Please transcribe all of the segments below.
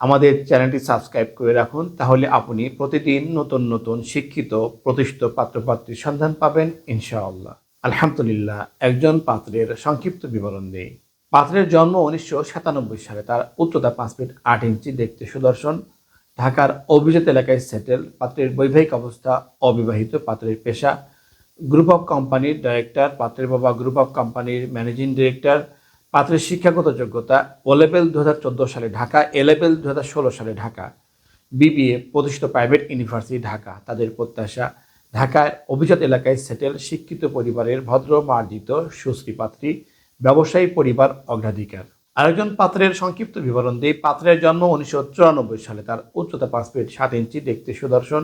আমাদের চ্যানেলটি সাবস্ক্রাইব করে রাখুন, তাহলে আপনি প্রতিদিন নতুন নতুন শিক্ষিত, প্রতিষ্ঠিত পাত্রপাত্রীর সন্ধান পাবেন, ইনশাআল্লাহ। আলহামদুলিল্লাহ, একজন পাত্রের সংক্ষিপ্ত বিবরণ দেই পাত্রের জন্ম উনিশশো সাতানব্বই সালে, তার উচ্চতা পাঁচ ফিট আট ইঞ্চি, দেখতে সুদর্শন। ঢাকার অভিজাত এলাকায় সেটেল, পাত্রের বৈবাহিক অবস্থা অবিবাহিত পাত্রের পেশা। গ্রুপ অফ কোম্পানির ডাইরেক্টর পাত্রের বাবা গ্রুপ অফ কোম্পানির ম্যানেজিং ডিরেক্টর পাত্রের শিক্ষাগত যোগ্যতা ও লেভেল দু হাজার চোদ্দ সালে ঢাকা, এ লেভেল দু সালে ঢাকা, বিবিএ প্রতিষ্ঠিত প্রাইভেট ইউনিভার্সিটি ঢাকা। তাদের প্রত্যাশা, ঢাকার অভিজাত এলাকায় সেটেল, শিক্ষিত পরিবারের ভদ্র, মার্জিত, সুশ্রী পাত্রী, ব্যবসায়ী পরিবার, অগ্রাধিকার। আরেকজন পাত্রের সংক্ষিপ্ত বিবরণ দিয়ে পাত্রের জন্ম উনিশশো চুরানব্বই সালে তার উচ্চতা পাঁচ ফিট সাত ইঞ্চি, দেখতে সুদর্শন।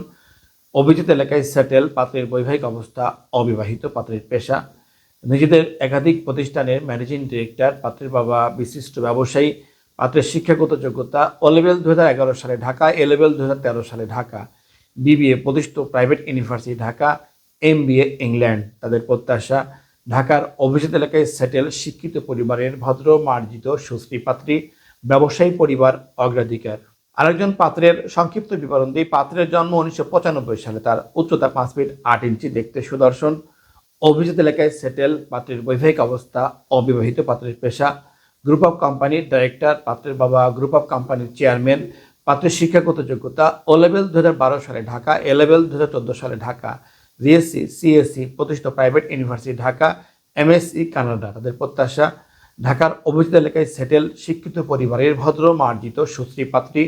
অভিজিত এলাকায় সেটেল, পাত্রের বৈবাহিক অবস্থা অবিবাহিত, পাত্রের পেশা নিজেদের একাধিক প্রতিষ্ঠানের ম্যানেজিং ডিরেক্টর, পাত্রের বাবা, বিশিষ্ট ব্যবসায়ী, পাত্রের শিক্ষাগত যোগ্যতা ও লেভেল দু হাজার এগারো সালে ঢাকা এ লেভেল দু হাজার তেরো সালে ঢাকা বিবিএ প্রতিষ্ঠিত private university Dhaka M England. তাদের প্রত্যাশা, ঢাকার অভিজিত এলাকায় সেটেল, শিক্ষিত পরিবারের ভদ্র, মার্জিত, সুশ্রী পাত্রী, ব্যবসায়ী পরিবার, অগ্রাধিকার। আরেকজন পাত্রের সংক্ষিপ্ত বিবরণ দিয়ে পাত্রের জন্ম উনিশশো পঁচানব্বই সালে। তার উচ্চতা পাঁচ ফিট আট ইঞ্চি। দেখতে সুদর্শন। অভিজিত এলাকায় সেটেল পাত্রের বৈবাহিক অবস্থা, অবিবাহিত পাত্রের পেশা গ্রুপ অফ কোম্পানির ডাইরেক্টর পাত্রের বাবা গ্রুপ অফ কোম্পানির চেয়ারম্যান পাত্রের শিক্ষাগত যোগ্যতা ও লেভেল দু হাজার বারো সালে ঢাকা এ লেভেল দু হাজার চোদ্দ সালে ঢাকা বিএসসি সিএসসি প্রতিষ্ঠিত private university Dhaka MSc Canada তাদের প্রত্যাশা। ঢাকার অভিজিত এলাকায় সেটেল, শিক্ষিত পরিবারের ভদ্র, মার্জিত, সুশ্রী পাত্রী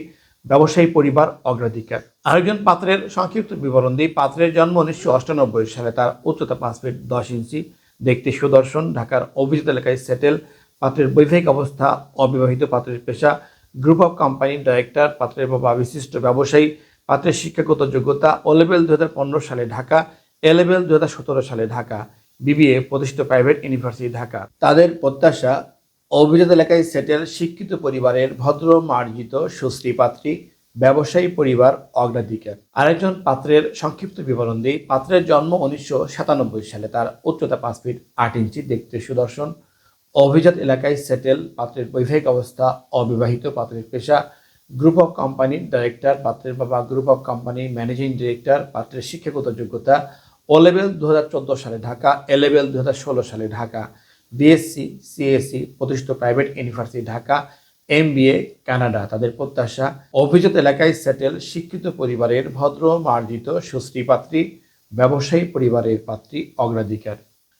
ব্যবসায়ী পরিবার অগ্রাধিকার। আরেকজন পাত্রের সংক্ষিপ্ত বিবরণ দিই পাত্রের জন্ম উনিশশো অষ্টানব্বই সালে তার উচ্চতা পাঁচ ফিট দশ ইঞ্চি। দেখতে সুদর্শন, ঢাকার অভিজিত এলাকায় সেটেল। পাত্রের বৈবাহিক অবস্থা, অবিবাহিত পাত্রের পেশা। গ্রুপ অফ কোম্পানির ডাইরেক্টর, পাত্রের বাবা বিশিষ্ট ব্যবসায়ী। পাত্রের শিক্ষাগত যোগ্যতা, ও লেভেল দু হাজার পনেরো সালে ঢাকা, এ লেভেল দু হাজার সতেরো সালে ঢাকা। বিবিএ প্রতিষ্ঠিত প্রাইভেট ইউনিভার্সিটি ঢাকা। তাদের প্রত্যাশা অভিজাত এলাকায় সেটেল শিক্ষিত পরিবারের ভদ্র, মার্জিত, সুশ্রী পাত্রী, ব্যবসায়ী পরিবার, অগ্রাধিকার। আরেকজন পাত্রের সংক্ষিপ্ত বিবরণ দিই। পাত্রের জন্ম উনিশশো সাতানব্বই সালে। তার উচ্চতা পাঁচ ফিট আট ইঞ্চি, দেখতে সুদর্শন। অভিজাত এলাকায় সেটেল পাত্রের বৈবাহিক অবস্থা, অবিবাহিত পাত্রের পেশা। গ্রুপ অফ কোম্পানির ডাইরেক্টর, পাত্রের বাবা গ্রুপ অফ কোম্পানির ম্যানেজিং ডিরেক্টর, পাত্রের শিক্ষাগত যোগ্যতা। ও লেভেল দু সালে ঢাকা এ লেভেল দু সালে ঢাকা। বিএসসি সিএসসি প্রতিষ্ঠিত private university Dhaka M Canada. তাদের প্রত্যাশা, অভিজাত এলাকায় সেটেল শিক্ষিত পরিবারের ভদ্র, মার্জিত, সুশ্রী পাত্রী, ব্যবসায়ী পরিবারের পাত্রী, অগ্রাধিকার।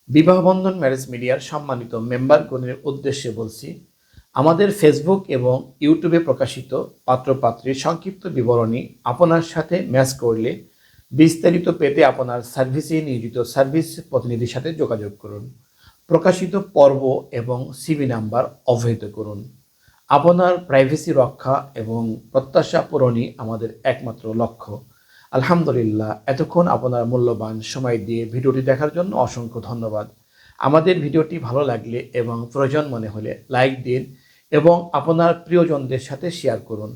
বিবাহ বন্ধন ম্যারেজ মিডিয়ার সম্মানিত মেম্বারগণের উদ্দেশ্যে বলছি, আমাদের ফেসবুক এবং ইউটিউবে প্রকাশিত পাত্রপাত্রীর সংক্ষিপ্ত বিবরণী আপনার সাথে ম্যাচ করলে বিস্তারিত পেতে আপনার সার্ভিসে নিয়োজিত সার্ভিস প্রতিনিধির সাথে যোগাযোগ করুন। প্রকাশিত পর্ব এবং সিবি নাম্বার অবহিত করুন। আপনার প্রাইভেসি রক্ষা এবং প্রত্যাশা পূরণই আমাদের একমাত্র লক্ষ্য। আলহামদুলিল্লাহ, এতক্ষণ আপনার মূল্যবান সময় দিয়ে ভিডিওটি দেখার জন্য অসংখ্য ধন্যবাদ। আমাদের ভিডিওটি ভালো লাগলে এবং প্রয়োজন মনে হলে লাইক দিন এবং আপনার প্রিয়জনদের সাথে শেয়ার করুন।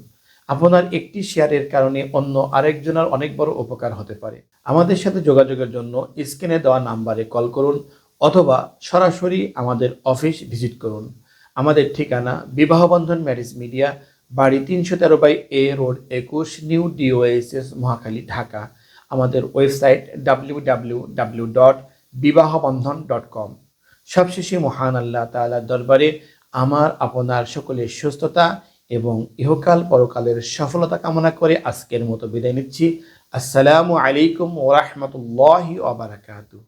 আপনার একটি শেয়ারের কারণে অন্য আরেকজনের অনেক বড় উপকার হতে পারে। আমাদের সাথে যোগাযোগের জন্য স্ক্রিনে দেওয়া নাম্বারে কল করুন। অথবা সরাসরি আমাদের অফিস ভিজিট করুন। আমাদের ঠিকানা বিবাহবন্ধন ম্যারেজ মিডিয়া, বাড়ি তিনশো তেরো বাই এ রোড একুশ, নিউ ডিওএসএস মহাখালী, ঢাকা। আমাদের website W W W dot Bibahabandhan dot com. সবশেষে মহান আল্লাহ তাআলার দরবারে আমার, আপনার সকলের সুস্থতা এবং ইহকাল পরকালের সফলতা কামনা করে আজকের মতো বিদায় নিচ্ছি। আসসালামু আলাইকুম ওরহমতুল্লাহি ওবরাকাতু